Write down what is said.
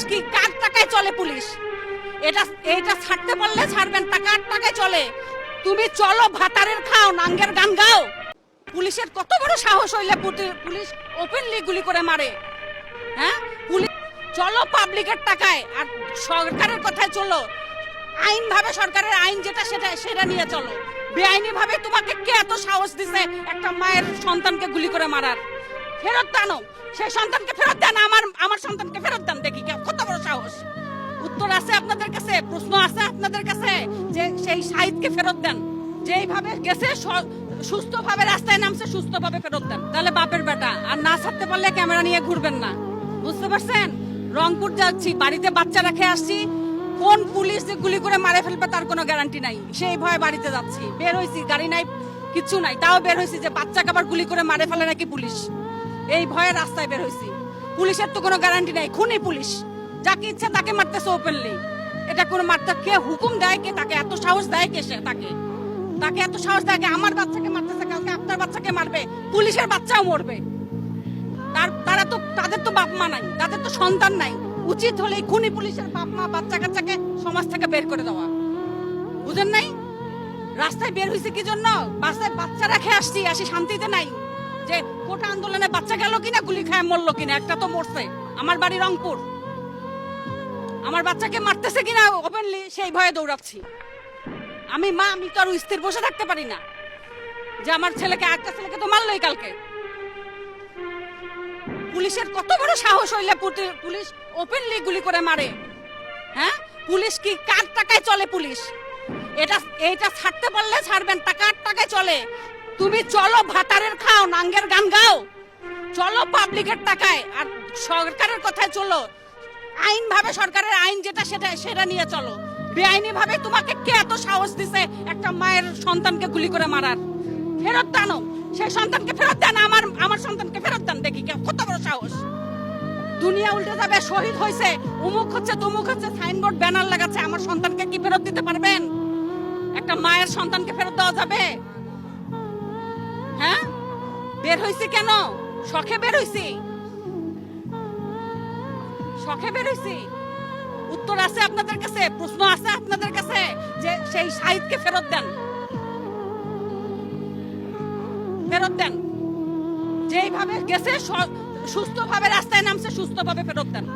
কি? কার টাকায় চলে পুলিশ? এটা, এইটা ছাড়তে পারলে ছাড়বেন টাকার টাকায় চলে? তুমি চলো, ভাতারের খাও, নাঙ্গের গান গাও। পুলিশের কত বড় সাহস হইলে পুলিশ ওপেনলি গুলি করে মারে। হ্যাঁ? পুলিশ চলো পাবলিকের টাকায়, আর সরকারের কথায় চলো। আইন ভাবে সরকারের আইন যেটা সেটা সেটা নিয়ে চলো। বেআইনি ভাবে তোমাকে কে এত সাহস দিছে একটা মায়ের সন্তানকে গুলি করে মারার? ফেরত দানো সেই সন্তানকে ফেরত দেন। আমার আমার সন্তানকে ফেরত দেন। দেখি কত বড় সাহস। উত্তর আছে আপনাদের কাছে, প্রশ্ন আছে আপনাদের কাছে যে সেই সাহিদকে ফেরত দেন। যেইভাবে গেছে সুস্থভাবে রাস্তায় নামছে, সুস্থভাবে ফেরত দেন। তাহলে বাপের বেটা, আর না ছাড়তে পারলে ক্যামেরা নিয়ে ঘুরবেন না। বুঝতে পারছেন? রংপুর যাচ্ছি, বাড়িতে বাচ্চা রেখে আসছি। কোন পুলিশ যে গুলি করে মারে ফেলবে তার কোনো গ্যারান্টি নাই। সেই ভয়ে বাড়িতে যাচ্ছি। বের হয়েছি গাড়ি নাই, কিছু নাই। তাও বের হয়েছি যে বাচ্চাকে আবার গুলি করে মারে ফেলে নাকি পুলিশ। এই ভয়ে রাস্তায় বের হয়েছি পুলিশের তো কোনো গ্যারান্টি নাই। খুনি পুলিশ। যাকে ইচ্ছে তাকে মারতেছে ওপেনলি এটা কোনো মারতে কে হুকুম দেয় কে তাকে? এত সাহস দেয় কে সে তাকে? তাকে এত সাহস দেয় আমার বাচ্চাকে মারতেছে, কালকে আপনার বাচ্চাকে মারবে। পুলিশের বাচ্চাও মরবে। তার তারা তো তাদের তো বাপ মা নাই। তাদের তো সন্তান নাই। উচিত হলে খুনি পুলিশের বাপ মা, বাচ্চা কাচ্চাকে সমাজ থেকে বের করে দেওয়া। বুঝেন নাই? রাস্তায় বের হয়েছে কি জন্য? বাসায় বাচ্চা রেখে আসছি, আসি শান্তিতে নাই। যে আন্দোলনে বাচ্চা গেল কিনা, গুলি খায় কিনা, একটা তো মরছে। আমার বাড়ি রংপুর। আমার বাচ্চাকে মারতেছে কিনা ওপেনলি সেই ভয়ে দৌড়াচ্ছি। আমি মা, আমি তো আর স্থির বসে থাকতে পারি না। যে আমার ছেলেকে একটা ছেলেকে তো কালকে। পুলিশের কত বড় সাহস হইলে পুলিশ ওপেনলি গুলি করে মারে। হ্যাঁ? পুলিশ কি কার টাকায় চলে পুলিশ? এটা, এইটা ছাড়তে পারলে ছাড়বেন টাকার টাকায় চলে? তুমি চলো ভাতারের খাও, নাঙ্গের চলো পাবলিকের টাকায়, আর সরকারের কথায় চলো। আইন ভাবে সরকারের আইন যেটা সেটা সেটা নিয়ে চলো। বেআইনি ভাবে তোমাকে কে এত সাহস দিছে একটা মায়ের সন্তানকে গুলি করে মারার? ফেরত দানো সেই সন্তানকে ফেরত দেন, আমার আমার সন্তানকে ফেরত দেন দেখি কত বড় সাহস। দুনিয়া উল্টে যাবে, শহীদ হয়েছে উমুক হচ্ছে তুমুক হচ্ছে, সাইনবোর্ড, ব্যানার লাগাচ্ছে, আমার সন্তানকে কি ফেরত দিতে পারবেন? একটা মায়ের সন্তানকে ফেরত দেওয়া যাবে? হ্যাঁ? বের হয়েছি কেন? শখে বেরোইছি শখে বেরোইছি উত্তর আছে আপনাদের কাছে, প্রশ্ন আছে আপনাদের কাছে যে সেই সাহিদকে ফেরত দেন। ফেরত দেন। যেইভাবে গেছে সুস্থভাবে রাস্তায় নামছে, সুস্থভাবে ফেরত দেন।